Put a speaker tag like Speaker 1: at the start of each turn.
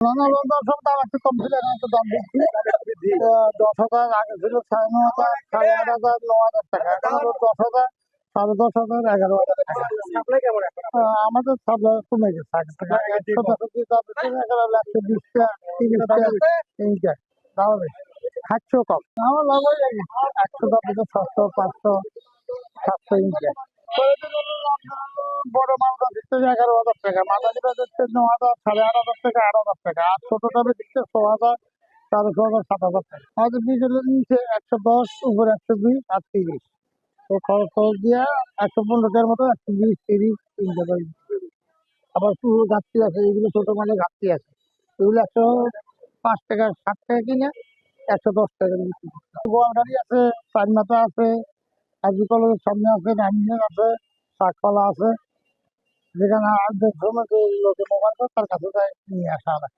Speaker 1: না না দর্শক দাম একটু কম ছিল এখন একটু দাম দিচ্ছি দশ হাজার আগে ছিল সাড়ে ন হাজার সাড়ে আট হাজার ন হাজার টাকা। এখন হলো দশ হাজার সাড়ে দশ হাজার এগারো হাজার টাকা। আমাদের সাপ্লাই কমে গেছে। আগে থেকে একশো দশ কেজি দাম এখন একশো বিশ টাকা তিরিশ টাকা এইটা খাচ্ছ কম। আমার লাভ হয়ে একশো দশ থেকে সাতশো পাঁচশো সাতশো ইঞ্চি দিচ্ছে এগারো হাজার টাকা মাদারিটা দিচ্ছে ন হাজার, সাড়ে আট হাজার টাকা আট হাজার টাকা, আর ছোটটা দিচ্ছে ছ হাজার, সাড়ে ছ হাজার, সাত হাজার টাকা। আমাদের বিজেলের নিচে একশো দশ, উপরে একশো বিশ আর তিরিশ। তো খরচ খরচ দিয়ে একশো পনেরো মতো একশো বিশ, তিরিশ করে আবার পুরো ঘাটতি আছে, এগুলো ছোট মালে ঘাটতি আছে। এগুলো একশো পাঁচ টাকা ষাট টাকা কিনে একশো দশ টাকা হয়। গোয়ালঘাটি আছে চাইনাতা আছে আরবি কলেজের সামনে আছে রানিয়ার আছে শাকপালা আছে। যেখানে সময় যে লোকে মোবাইল তার কাছে যায় নিয়ে আসা হয়।